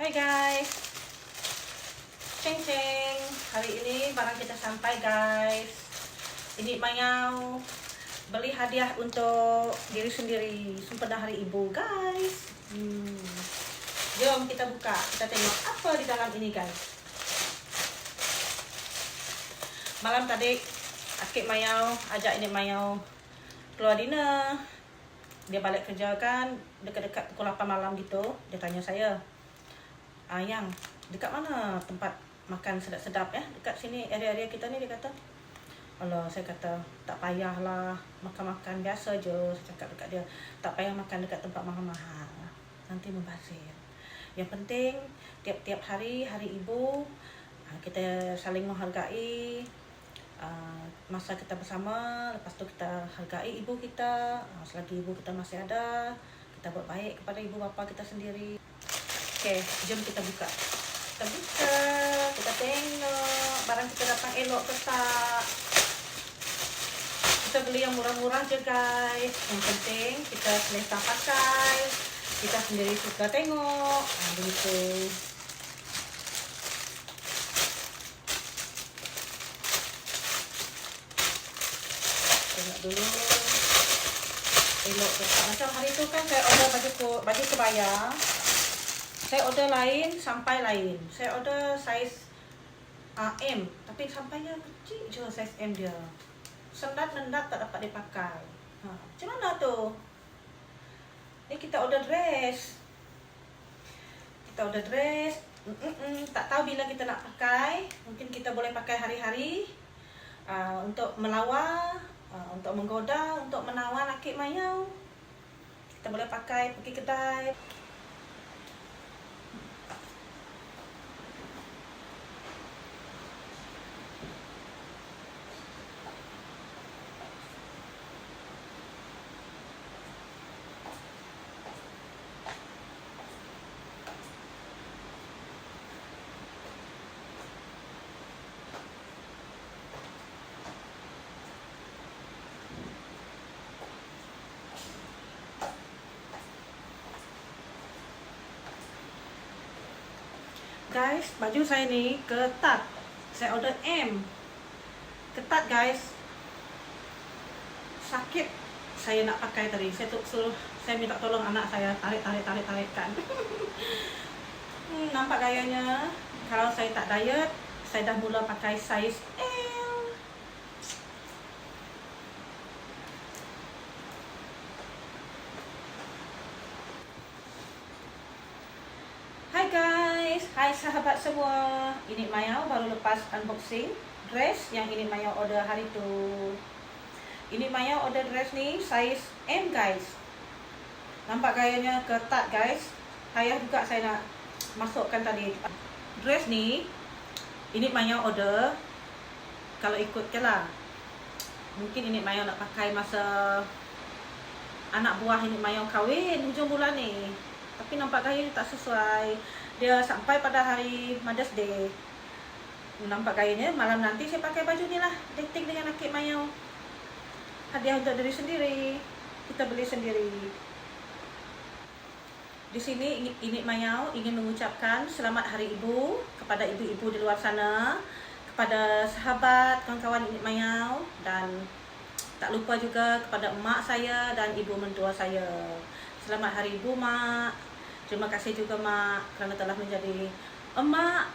Hai guys. Ceng ceng. Hari ini barang kita sampai guys. Ini Mayau beli hadiah untuk diri sendiri. Sempena hari ibu guys. Hmm. Jom kita buka. Kita tengok apa di dalam ini guys. Malam tadi Akik Mayau ajak ini Mayau keluar dinner. Dia balik kerja kan dekat-dekat pukul 8 malam gitu. Dia tanya saya, Ayang, dekat mana tempat makan sedap-sedap ya? Dekat sini area-area kita ni dia kata. Allah, saya kata tak payahlah makan-makan biasa je. Saya cakap dekat dia, tak payah makan dekat tempat mahal-mahal. Nanti membazir. Yang penting tiap-tiap hari hari ibu ah, kita saling menghargai ah, masa kita bersama lepas tu kita hargai ibu kita Ah, selagi ibu kita masih ada kita buat baik kepada ibu bapa kita sendiri Okey, jom kita buka. Kita buka, kita tengok barang kita datang elok ke tak. Kita beli yang murah-murah je guys. Yang penting kita selesa pakai. Kita sendiri suka tengok. Ha, begitu. Tengok dulu. Elok ke tak. Macam hari tu kan saya order baju baju kebaya saya order lain sampai lain. Saya order saiz uh, M. Tapi sampainya kecil je saiz M dia. Sendat nendat tak dapat dipakai. Ha. macam mana tu? Ni kita order dress. Kita order dress. Mm-mm, tak tahu bila kita nak pakai. Mungkin kita boleh pakai hari-hari. Uh, untuk melawar uh, untuk menggoda untuk menawan akik mayau. Kita boleh pakai pergi kedai Guys, baju saya ni ketat. Saya order M. Ketat guys. Sakit saya nak pakai tadi. Saya tu suruh saya minta tolong anak saya tarik tarik tarik tarikkan. hmm, nampak gayanya. Kalau saya tak diet, saya dah mula pakai saiz L. Hai guys, hai sahabat semua. Ini Maya baru lepas unboxing dress yang ini Maya order hari tu. Ini Maya order dress ni saiz M guys. Nampak gayanya ketat guys. Payah juga saya nak masukkan tadi. Dress ni ini Maya order kalau ikut ke lah. Mungkin ini Maya nak pakai masa anak buah ini Maya kahwin hujung bulan ni. Tapi nampak gaya dia tak sesuai. Dia sampai pada hari Mother's Day. Nampak gayanya malam nanti saya pakai baju ni lah. Dating dengan Akik Mayau. Hadiah untuk diri sendiri. Kita beli sendiri. Di sini Inik Mayau ingin mengucapkan selamat hari ibu kepada ibu-ibu di luar sana. Kepada sahabat, kawan-kawan Inik Mayau. Dan tak lupa juga kepada emak saya dan ibu mentua saya. Selamat hari ibu, mak. Terima kasih juga mak kerana telah menjadi emak,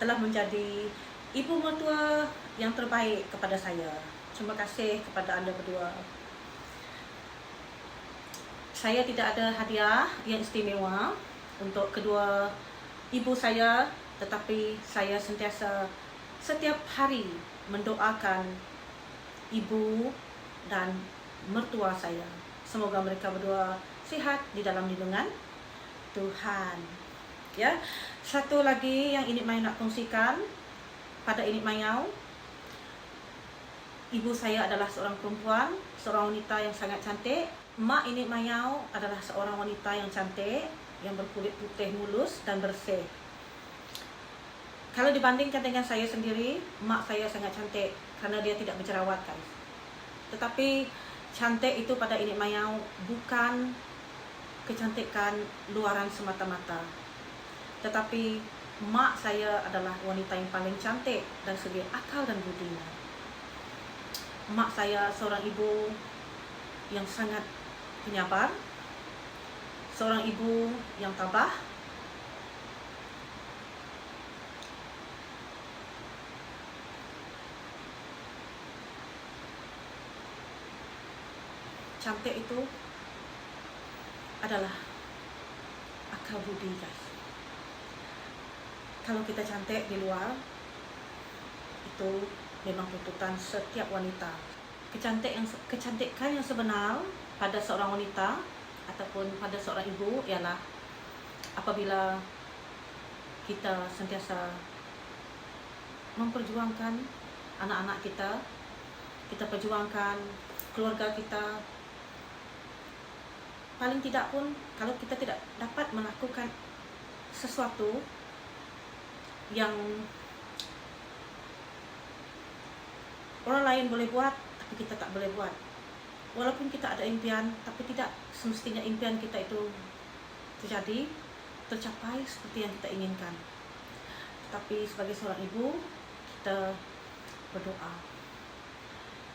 telah menjadi ibu mertua yang terbaik kepada saya. Terima kasih kepada anda berdua. Saya tidak ada hadiah yang istimewa untuk kedua ibu saya tetapi saya sentiasa setiap hari mendoakan ibu dan mertua saya. Semoga mereka berdua sihat di dalam lindungan Tuhan. Ya. Satu lagi yang ini Mayau nak kongsikan pada ini Mayau. Ibu saya adalah seorang perempuan, seorang wanita yang sangat cantik. Mak ini Mayau adalah seorang wanita yang cantik, yang berkulit putih mulus dan bersih. Kalau dibandingkan dengan saya sendiri, mak saya sangat cantik kerana dia tidak berjerawat guys. Tetapi cantik itu pada ini Mayau bukan kecantikan luaran semata-mata. Tetapi mak saya adalah wanita yang paling cantik dari segi akal dan budinya. Mak saya seorang ibu yang sangat penyabar, seorang ibu yang tabah, cantik itu adalah akal budi guys. Kalau kita cantik di luar itu memang tuntutan setiap wanita. Kecantik yang kecantikan yang sebenar pada seorang wanita ataupun pada seorang ibu ialah apabila kita sentiasa memperjuangkan anak-anak kita kita perjuangkan keluarga kita paling tidak pun kalau kita tidak dapat melakukan sesuatu yang orang lain boleh buat tapi kita tak boleh buat. Walaupun kita ada impian tapi tidak semestinya impian kita itu terjadi tercapai seperti yang kita inginkan. Tapi sebagai seorang ibu kita berdoa.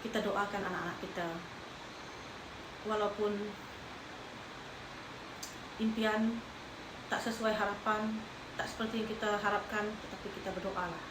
Kita doakan anak-anak kita. Walaupun impian tak sesuai harapan tak seperti yang kita harapkan tetapi kita berdoa lah